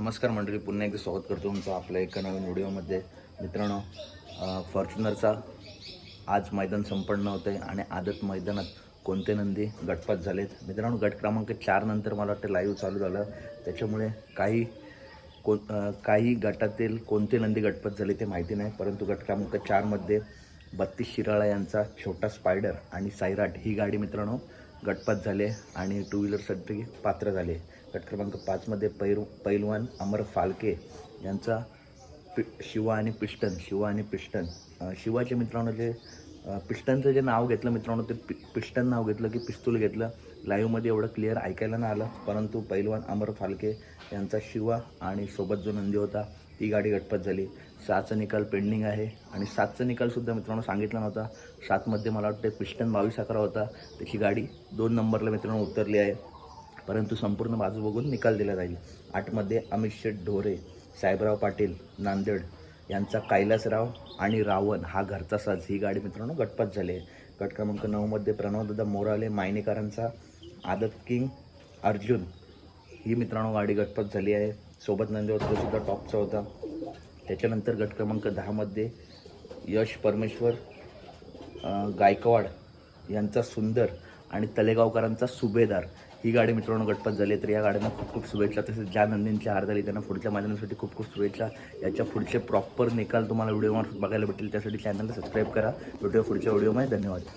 नमस्कार मंडळी पुन्हा एकदा स्वागत करतो तुमचं आपल्या एका नवीन व्हिडिओमध्ये. मित्रांनो फॉर्च्युनरचा आज मैदान संपन्न होतं आहे आणि आदत मैदानात कोणते नंदी गटपात झालेत? मित्रांनो गट क्रमांक चार नंतर मला वाटतं लाईव्ह चालू झालं. त्याच्यामुळे काही को काही गटातील कोणते नंदी गटपात झाले ते माहिती नाही परंतु गट क्रमांक चारमध्ये बत्तीस शिराळा यांचा छोटा स्पायडर आणि सायराट ही गाडी मित्रांनो गटपात झाले आणि टू व्हीलरसाठी पात्र झाले. गट क्रमांक पाचमध्ये पैरू पैलवान अमर फालके यांचा पि शिवा आणि पिस्टन शिवा आणि पिस्टन शिवाचे मित्रांनो जे पिस्टनचं जे नाव घेतलं मित्रांनो ते पि पिस्टन नाव घेतलं की पिस्तूल घेतलं. लाईव्हमध्ये एवढं क्लिअर ऐकायला नाही आलं. परंतु पैलवान अमर फालके यांचा शिवा आणि सोबत जो नंदी होता ती गाडी गटपत झाली. सातचा निकाल पेंडिंग आहे आणि सातचा निकालसुद्धा मित्रांनो सांगितला नव्हता. सातमध्ये मला वाटतं पिस्टन बावीस अकरा होता. त्याची गाडी दोन नंबरला मित्रांनो उतरली आहे. परंतु संपूर्ण बाजू बघून निकाल दिला जाईल. आठमध्ये अमित शेठ ढोरे साहेबराव पाटील नांदेड. यांचा कैलासराव आणि रावण हा घरचा साज. ही गाडी मित्रांनो गटपात झाली आहे. गट क्रमांक नऊमध्ये प्रणवदादा मोराले मायनेकरांचा आदत किंग अर्जुन. ही मित्रांनो गाडी गटपात झाली आहे. सोबत नंदी सुद्धा टॉपचा होता. त्याच्यानंतर गट क्रमांक दहामध्ये यश परमेश्वर गायकवाड यांचा सुंदर आणि तलेगावकरांचा सुभेदार. ही गाडी मित्रांनो गटपत झाली तर या गाड्यांना खूप खूप शुभेच्छा. तसेच ज्या नंदींची हार झाली त्यांना पुढच्या मैदानासाठी खूप खूप शुभेच्छा. याच्या पुढचे प्रॉपर निकाल तुम्हाला व्हिडिओमार्फत बघायला भेटेल. त्यासाठी चॅनलला सबस्क्राईब करा. भेटूया पुढच्या व्हिडिओमध्ये धन्यवाद.